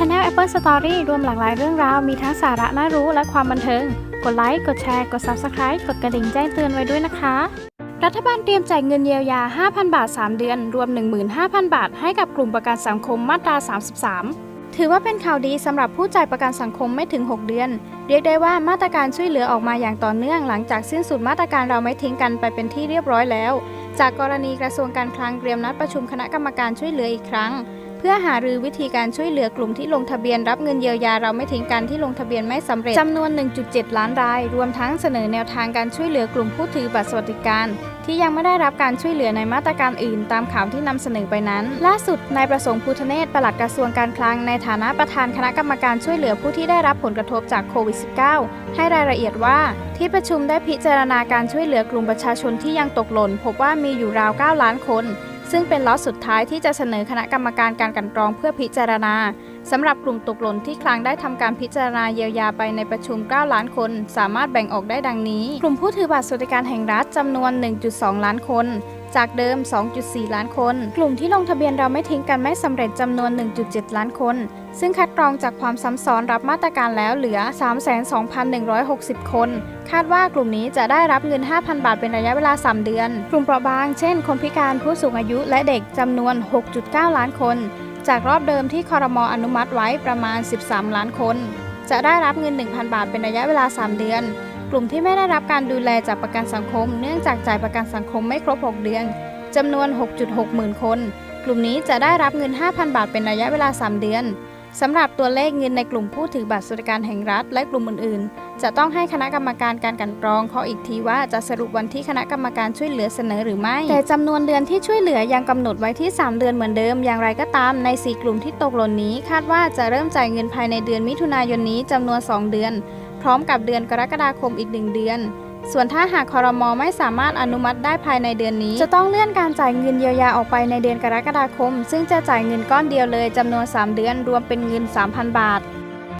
Channel Apple Story รวมหลากหลายเรื่องราว มีทั้งสาระน่ารู้และความบันเทิง กดไลค์ กดแชร์ กด Subscribe กดกระดิ่งแจ้งเตือนไว้ด้วยนะคะ รัฐบาลเตรียมจ่ายเงินเยียวยา 5,000 บาท 3 เดือน รวม 15,000 บาท ให้กับกลุ่มประกันสังคมมาตรา 33 ถือว่าเป็นข่าวดีสำหรับผู้จ่ายประกันสังคมไม่ถึง 6 เดือน เรียกได้ว่ามาตรการช่วยเหลือออกมาอย่างต่อเนื่องหลังจากสิ้นสุดมาตรการเราไม่ทิ้งกันไปเป็นที่เรียบร้อยแล้ว จากกรณีกระทรวงการคลังเตรียมนัดประชุมคณะกรรมการช่วยเหลืออีกครั้ง เพื่อหารือวิธีการช่วยเหลือกลุ่มที่ลงทะเบียนรับเงินเยียวยาเราไม่ทิ้งกันที่ลงทะเบียนไม่สำเร็จจำนวน 1.7 ล้านราย รวมทั้งเสนอแนวทางการช่วยเหลือกลุ่มผู้ถือบัตรสวัสดิการ ที่ยังไม่ได้รับการช่วยเหลือในมาตรการอื่น ตามข่าวที่นำเสนอไปนั้น ล่าสุดนายประสงค์ภูทะเนศปลัดกระทรวงการคลังในฐานะประธานคณะกรรมการช่วยเหลือผู้ที่ได้รับผลกระทบจากโควิด -19 ให้รายละเอียดว่าที่ประชุมได้พิจารณาการช่วยเหลือกลุ่มประชาชนที่ยังตกหล่น พบว่ามีอยู่ราว 9 ล้านคน ซึ่งเป็นล็อตสุดท้ายที่จะเสนอคณะกรรมการการกันกรองเพื่อพิจารณาสำหรับกลุ่มตกหล่นที่คลังได้ทำการพิจารณาเยียวยาไปในประชุม 9 ล้านคน สามารถแบ่งออกได้ดังนี้ กลุ่มผู้ถือบัตรสวัสดิการแห่งรัฐจำนวน 1.2 ล้านคน จากเดิม 2.4 ล้านคน กลุ่มที่ลงทะเบียนเราไม่ทิ้งกันไม่สำเร็จจำนวน 1.7 ล้านคน ซึ่งคัดกรองจากความซ้ำซ้อนรับมาตรการแล้วเหลือ 32,160 คน คาดว่ากลุ่มนี้จะได้รับเงิน 5,000 บาทเป็นระยะเวลา 3 เดือน กลุ่มเปราะบาง เช่น คนพิการผู้สูงอายุและเด็กจำนวน 6.9 ล้านคน จากรอบเดิมที่คอรมออนุมัติไว้ประมาณ 13 ล้านคน จะได้รับเงิน 1,000 บาทเป็นระยะเวลา 3 เดือน กลุ่มที่ไม่ได้รับการดูแลจากประกันสังคม เนื่องจากจ่ายประกันสังคมไม่ครบ 6 เดือนจำนวน 6.6 หมื่นคน กลุ่มนี้จะได้รับเงิน 5,000 บาทเป็นระยะเวลา 3 เดือนสำหรับตัวเลขเงินในกลุ่มผู้ถือบัตรสวัสดิการแห่งรัฐ และกลุ่มอื่น ๆ จะต้องให้คณะกรรมการการกันกรองเขาอีกทีว่าจะสรุปวันที่คณะกรรมการช่วยเหลือเสนอหรือไม่ แต่จำนวนเดือนที่ช่วยเหลือยังกำหนดไว้ที่ 3 เดือนเหมือนเดิม อย่างไรก็ตามใน 4 กลุ่มที่ตกหล่นนี้ คาดว่าจะเริ่มจ่ายเงินภายในเดือนมิถุนายนนี้จำนวน 2 เดือน พร้อมกับเดือนกรกฎาคมอีก 1 เดือน ส่วนถ้าหากคอรมอไม่สามารถอนุมัติได้ภายในเดือนนี้ จะต้องเลื่อนการจ่ายเงินเยียวยาออกไปในเดือนกรกฎาคม ซึ่งจะจ่ายเงินก้อนเดียวเลยจำนวน 3 เดือนรวมเป็นเงิน 3,000 บาท